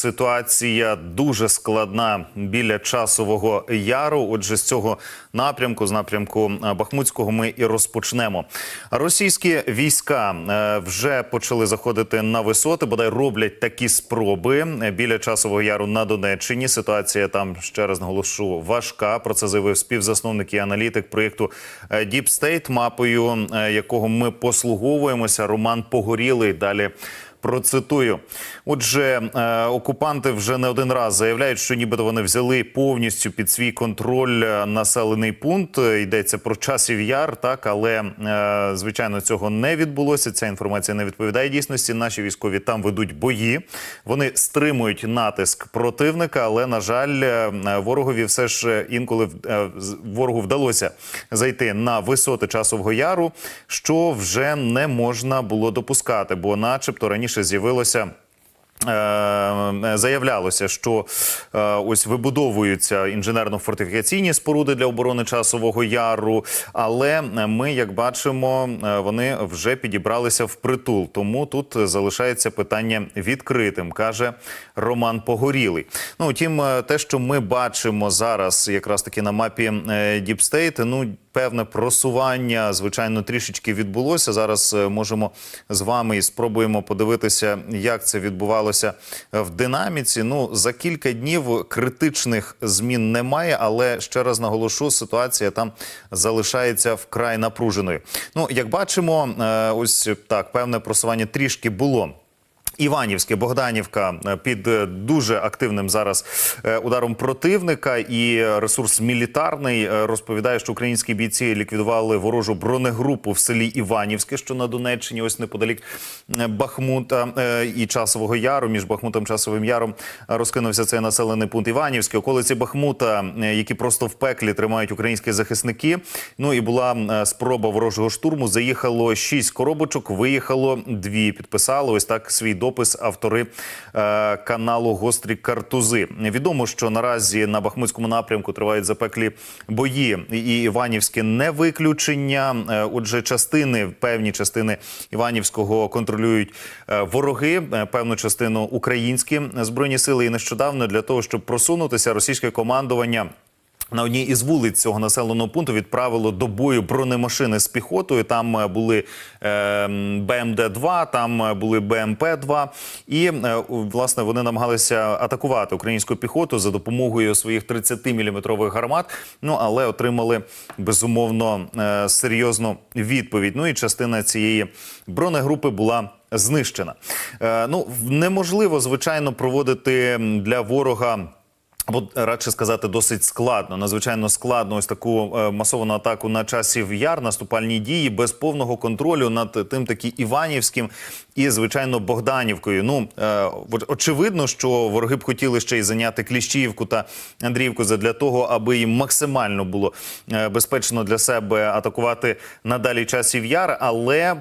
ситуація дуже складна біля часового яру. Отже, з цього напрямку, з напрямку е, Бахмутського, ми і розпочнемо. Російські війська е, вже почали заходити на висоти, бодай роблять такі спроби біля часового яру на Донеччині. Ситуація там ще раз наголошу важка. Про це заявив співзасновник і аналітик проєкту е, Deep State, мапою якого ми послуговуємося. Роман Погорілий. Далі. Процитую, отже, е, окупанти вже не один раз заявляють, що нібито вони взяли повністю під свій контроль е, населений пункт. Йдеться про часів яр, так але е, звичайно цього не відбулося. Ця інформація не відповідає дійсності. Наші військові там ведуть бої. Вони стримують натиск противника, але на жаль, ворогові все ж інколи ворогу вдалося зайти на висоти часового яру, що вже не можна було допускати, бо, начебто, раніше з'явилося. Е, Заявлялося, що е, ось вибудовуються інженерно-фортифікаційні споруди для оборони часового яру. Але ми, як бачимо, е, вони вже підібралися в притул. Тому тут залишається питання відкритим, каже Роман Погорілий. Ну втім, те, що ми бачимо зараз, якраз таки на мапі State, ну певне просування, звичайно, трішечки відбулося. Зараз е, можемо з вами і спробуємо подивитися, як це відбувалося в динаміці. Ну за кілька днів критичних змін немає, але ще раз наголошу, ситуація там залишається вкрай напруженою. Ну, як бачимо, е, ось так певне просування трішки було. Іванівське Богданівка е, під е, дуже активним зараз е, ударом противника і ресурс мілітарний розповідає, що українські бійці ліквідували ворожу бронегрупу в селі Іванівське, що на Донеччині, ось неподалік Бахмута і Часового Яру. Між Бахмутом і Часовим Яром розкинувся цей населений пункт Іванівське. Околиці Бахмута, які просто в пеклі тримають українські захисники. Ну і була спроба ворожого штурму. Заїхало шість коробочок, виїхало дві. Підписали ось так свій допис автори е, каналу Гострі картузи. Відомо, що наразі на Бахмутському напрямку тривають запеклі бої, і Іванівське не виключення. Е, Отже, частини певні частини Іванівського контролюють е, вороги, е, певну частину українські збройні сили. І нещодавно для того, щоб просунутися, російське командування. На одній із вулиць цього населеного пункту відправило до бою бронемашини з піхотою. Там е, були е, БМД-2, там е, були БМП-2. І е, власне вони намагалися атакувати українську піхоту за допомогою своїх 30-мм гармат. Ну але отримали безумовно е, серйозну відповідь. Ну і частина цієї бронегрупи була. Знищена. Е, ну неможливо звичайно проводити для ворога. Або радше сказати, досить складно, надзвичайно складно ось таку е, масовану атаку на часів яр, наступальні дії без повного контролю над тим таки Іванівським і звичайно Богданівкою. Ну е, очевидно, що вороги б хотіли ще й зайняти Кліщіївку та Андріївку для того, аби їм максимально було е, безпечно для себе атакувати надалі часів яр, але е,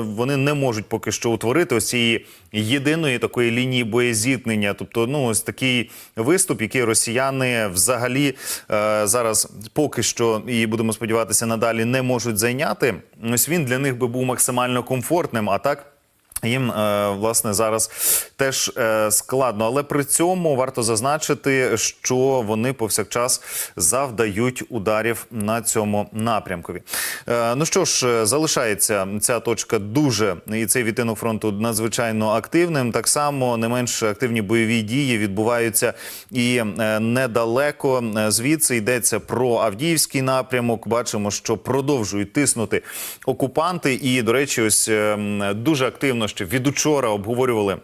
вони не можуть поки що утворити ось цієї єдиної такої лінії боєзіткнення. Тобто, ну ось такий виступ, який росіяни взагалі е, зараз поки що і будемо сподіватися, надалі не можуть зайняти. Ось він для них би був максимально комфортним. А так. Їм е, власне зараз теж е, складно, але при цьому варто зазначити, що вони повсякчас завдають ударів на цьому напрямкові. Е, ну що ж, залишається ця точка дуже і цей відтинок фронту надзвичайно активним. Так само не менш активні бойові дії відбуваються і недалеко звідси йдеться про Авдіївський напрямок. Бачимо, що продовжують тиснути окупанти. І, до речі, ось е, дуже активно ще від учора обговорювали.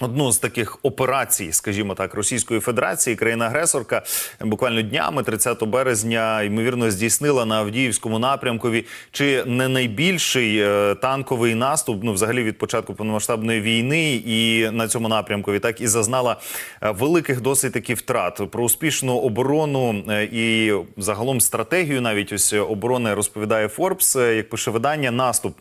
Одну з таких операцій, скажімо так, Російської Федерації, країна-агресорка буквально днями, 30 березня, ймовірно, здійснила на Авдіївському напрямкові чи не найбільший е, танковий наступ, ну взагалі від початку повномасштабної війни, і на цьому напрямкові так і зазнала е, великих досить таки втрат про успішну оборону е, і загалом стратегію навіть ось оборони розповідає Форбс, як пише видання, наступ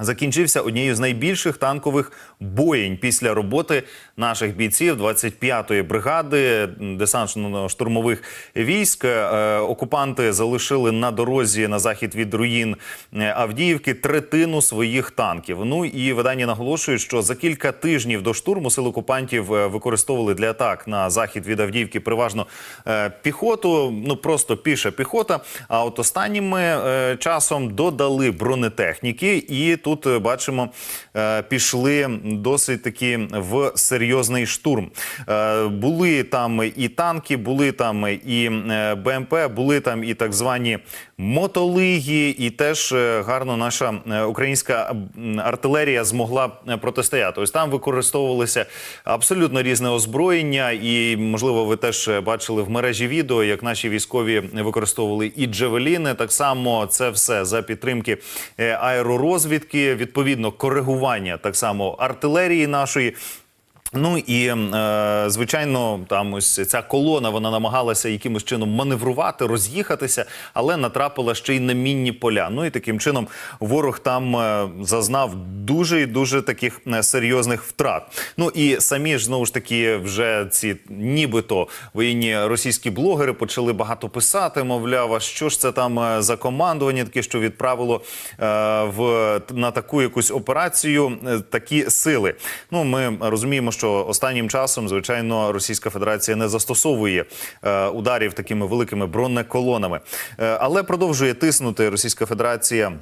закінчився однією з найбільших танкових боєнь після роботи наших бійців 25-ї бригади десантно-штурмових військ. Е, Окупанти залишили на дорозі на захід від руїн е, Авдіївки третину своїх танків. Ну і видання наголошують, що за кілька тижнів до штурму сил окупантів е, використовували для атак на захід від Авдіївки переважно піхоту. Ну просто піша піхота. А от останнім е, часом додали бронетехніки, і тут е, бачимо, е, пішли досить таки в серйозний штурм. Е, Були там і танки, були там і БМП, були там і так звані мотолиги, і теж е, гарно наша е, українська артилерія змогла е, протистояти. Ось там використовувалися абсолютно різне озброєння, і можливо, ви теж бачили в мережі відео, як наші військові використовували і джевеліни. Так само це все за підтримки аеророзвідки, відповідно коригування так само артилерії нашої. Ну і е, звичайно, там ось ця колона вона намагалася якимось чином маневрувати, роз'їхатися, але натрапила ще й на мінні поля. Ну і таким чином ворог там е, зазнав дуже і дуже таких е, серйозних втрат. Ну і самі ж знову ж таки, вже ці нібито воєнні російські блогери почали багато писати. Мовляв, а що ж це там за командування, таке, що відправило в на таку якусь операцію такі сили. Ну ми розуміємо, що останнім часом, звичайно, Російська Федерація не застосовує е, ударів такими великими бронеколонами, е, але продовжує тиснути Російська Федерація.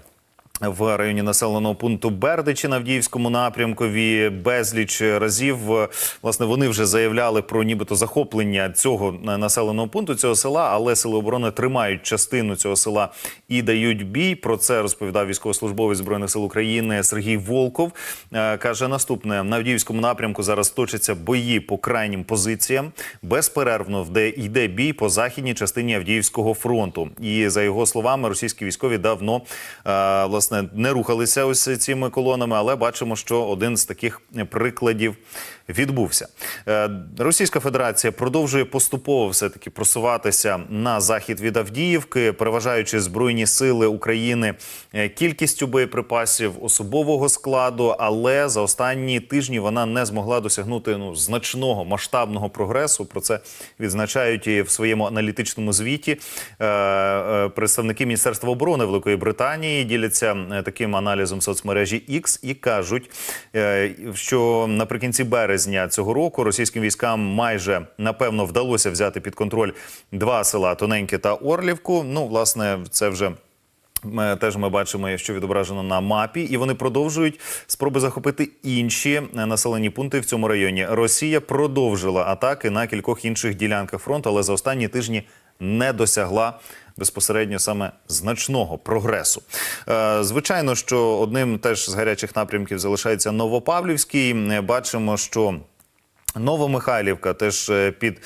В районі населеного пункту Бердичі на Авдіївському напрямкові безліч разів е, власне вони вже заявляли про нібито захоплення цього е, населеного пункту, цього села, але сили оборони тримають частину цього села і дають бій. Про це розповідав військовослужбовець збройних сил України Сергій Волков. Е, Каже наступне на Авдіївському напрямку зараз точаться бої по крайнім позиціям. Безперервно вде йде бій по західній частині Авдіївського фронту. І за його словами, російські військові давно е, власне не рухалися ось цими колонами, але бачимо, що один з таких прикладів відбувся. Е, Російська Федерація продовжує поступово все таки просуватися на захід від Авдіївки, переважаючи збройні сили України е, кількістю боєприпасів особового складу. Але за останні тижні вона не змогла досягнути ну значного масштабного прогресу. Про це відзначають і в своєму аналітичному звіті е, представники Міністерства оборони Великої Британії діляться таким аналізом соцмережі X і кажуть, е, що наприкінці березня цього року російським військам майже напевно вдалося взяти під контроль два села Тоненьке та Орлівку. Ну, власне, це вже. Ми теж ми бачимо, що відображено на мапі, і вони продовжують спроби захопити інші е, населені пункти в цьому районі. Росія продовжила атаки на кількох інших ділянках фронту, але за останні тижні не досягла безпосередньо саме значного прогресу. Е, Звичайно, що одним теж з гарячих напрямків залишається Новопавлівський. Бачимо, що Новомихайлівка теж е, під.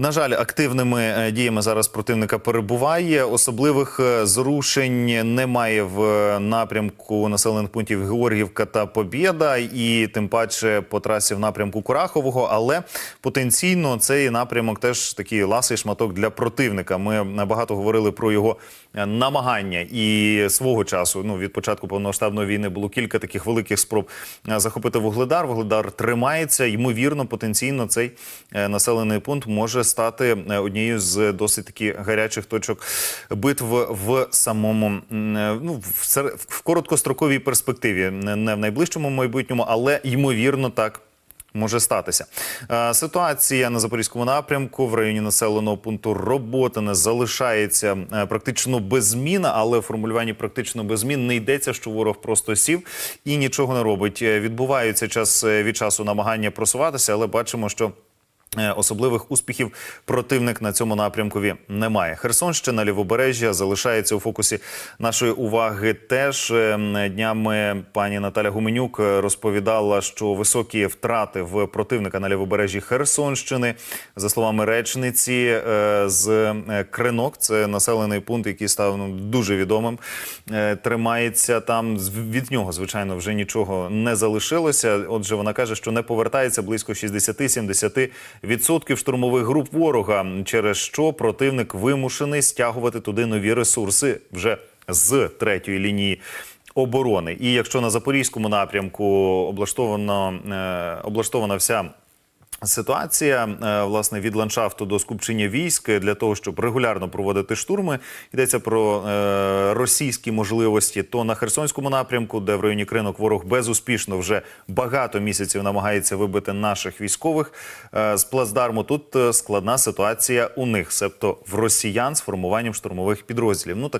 На жаль, активними е, діями зараз противника перебуває. Особливих е, зрушень немає в е, напрямку населених пунктів Георгівка та Побєда, і тим паче по трасі в напрямку Курахового. Але потенційно цей напрямок теж такий ласий шматок для противника. Ми набагато говорили про його намагання і свого часу. Ну від початку повномасштабної війни було кілька таких великих спроб захопити вугледар. Вугледар тримається. Ймовірно, потенційно цей населений пункт може стати е, однією з досить таки гарячих точок битв в самому е, ну в, в короткостроковій перспективі, не в найближчому майбутньому, але ймовірно так. Може статися Е, ситуація на запорізькому напрямку в районі населеного пункту Роботине залишається практично без змін, але в формулюванні практично без змін не йдеться, що ворог просто сів і нічого не робить. Відбуваються час від часу намагання просуватися, але бачимо, що Особливих успіхів противник на цьому напрямкові немає. Херсонщина, лівобережжя залишається у фокусі нашої уваги. Теж Е, днями пані Наталя Гуменюк е, розповідала, що високі втрати в противника на лівобережжі Херсонщини, за словами речниці е, з е, Кринок, це населений пункт, який став ну, дуже відомим. е, Тримається там від нього, звичайно, вже нічого не залишилося. Отже, вона каже, що не повертається близько 60-70 відсотків штурмових груп ворога, через що противник вимушений стягувати туди нові ресурси вже з третьої лінії. оборони. І якщо на запорізькому напрямку облаштовано е, облаштована вся. Ситуація е, власне від ландшафту до скупчення військ для того, щоб регулярно проводити штурми. Йдеться про е, російські можливості. То на Херсонському напрямку, де в районі Кринок ворог безуспішно вже багато місяців намагається вибити наших військових е, з плацдарму. Тут складна ситуація у них, себто в росіян з формуванням штурмових підрозділів. Ну так